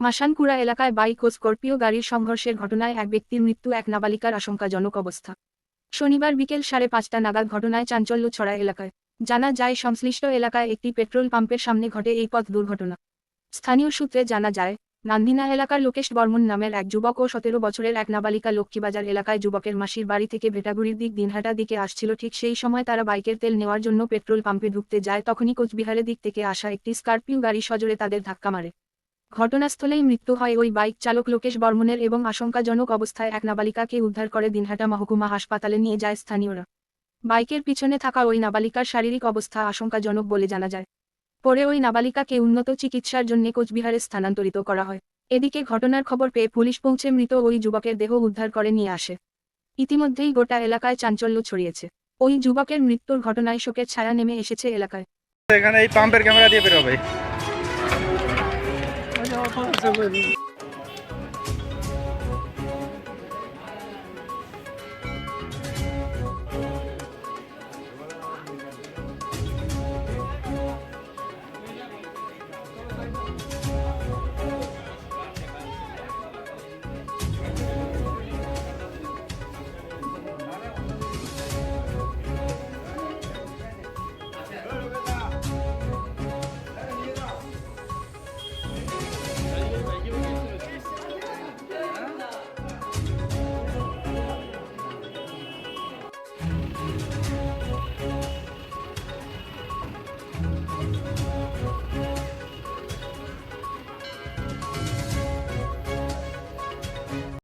মাসানকুড়া এলাকায় বাইক ও স্করপিও গাড়ির সংঘর্ষের ঘটনায় এক ব্যক্তির মৃত্যু এক নাবালিকার আশঙ্কাজনক অবস্থা। শনিবার বিকেল সাড়ে পাঁচটা নাগাদ ঘটনায় চাঞ্চল্য ছড়া এলাকায়। জানা যায়, সংশ্লিষ্ট এলাকায় একটি পেট্রোল পাম্পের সামনে ঘটে এই পথ দুর্ঘটনা। স্থানীয় সূত্রে জানা যায়, নান্দিনা এলাকার লোকেশ বর্মন নামের এক যুবক ও সতেরো বছরের এক নাবালিকা লক্ষ্মীবাজার এলাকায় যুবকের মাসির বাড়ি থেকে ভেটাগুড়ির দিক দিনহাটা দিকে আসছিল। ঠিক সেই সময় তারা বাইকের তেল নেওয়ার জন্য পেট্রোল পাম্পে ঢুকতে যায়, তখনই কোচবিহারের দিক থেকে আসা একটি স্করপিও গাড়ি সজোরে তাদের ধাক্কা মারে। ঘটনাস্থলেই মৃত্যু হয় ওই বাইক চালক লোকেশ বর্মনের এবং আশঙ্কাজনক অবস্থায় এক নাবালিকাকে উদ্ধার করে দিনহাটা মহকুমা হাসপাতালে নিয়ে যায় স্থানীয়রা। বাইকের পিছনে থাকা ওই নাবালিকার শারীরিক অবস্থা আশঙ্কাজনক বলে জানা যায়। পরে ওই নাবালিকাকে উন্নত চিকিৎসার জন্য কোচবিহারে স্থানান্তরিত করা হয়। এদিকে ঘটনার খবর পেয়ে পুলিশ পৌঁছে মৃত ওই যুবকের দেহ উদ্ধার করে নিয়ে আসে। ইতিমধ্যেই গোটা এলাকায় চাঞ্চল্য ছড়িয়েছে। ওই যুবকের মৃত্যুর ঘটনায় শোকের ছায়া নেমে এসেছে এলাকায়। এখানে এই পাম্পের ক্যামেরা দিয়ে বেরোবে 要放什么？